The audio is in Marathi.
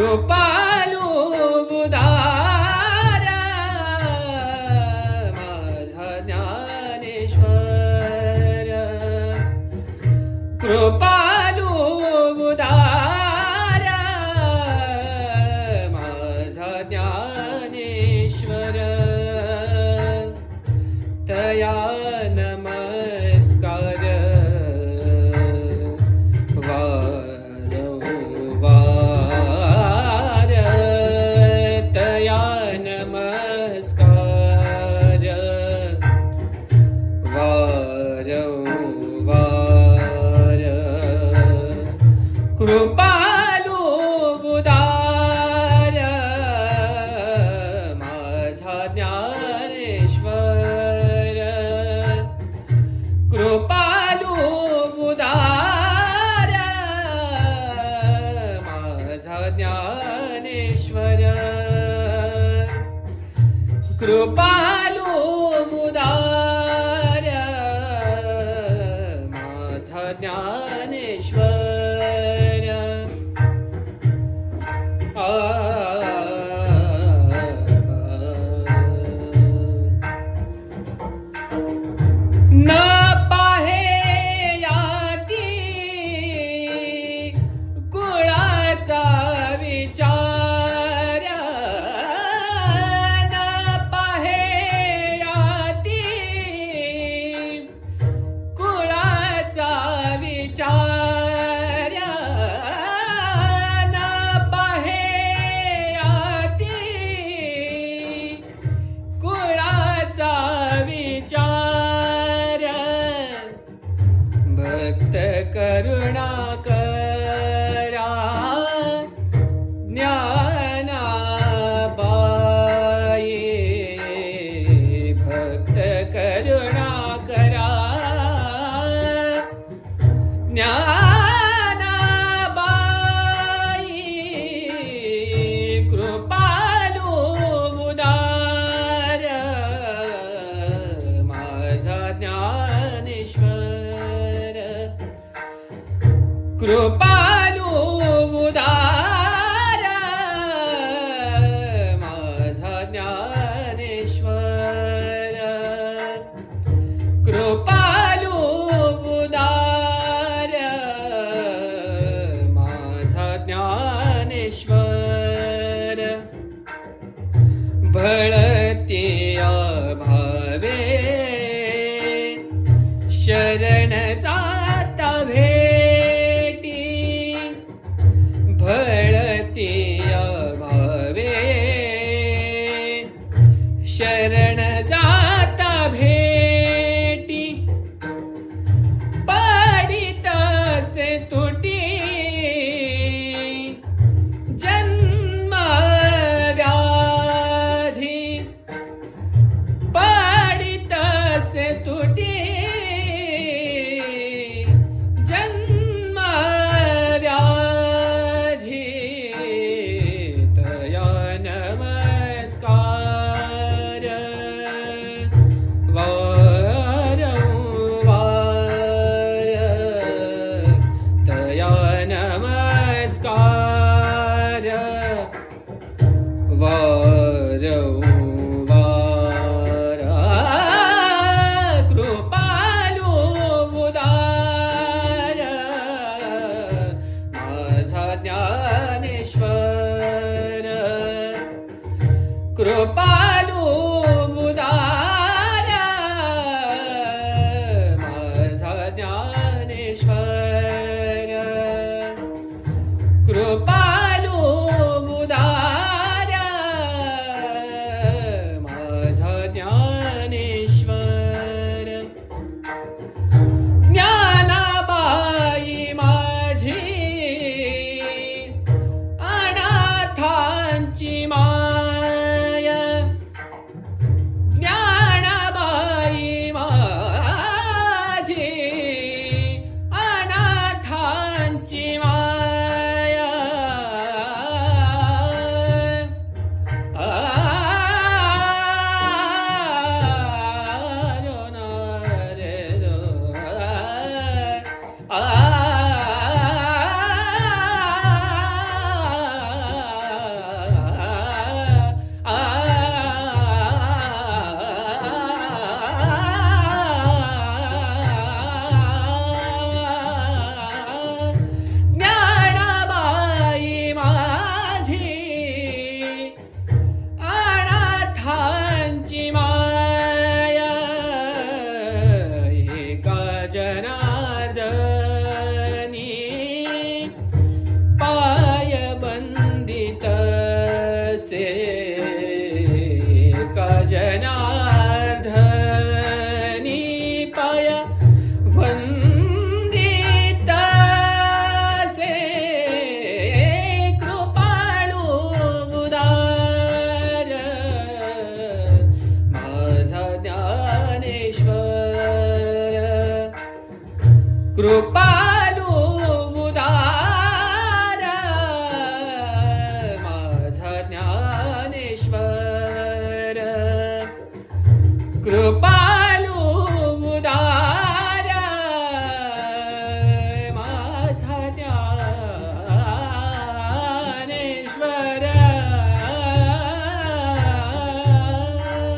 Rupa. Bye. ज्ञानाबाई कृपालू उदार माझा ज्ञानेश्वर। कृपालू उदार माझा ज्ञानेश्वर। कृपा भावे शरण जाता भेटी भळती भावे शरण कृपालू बुदारा माझा ज्ञानेश्वर। कृपालू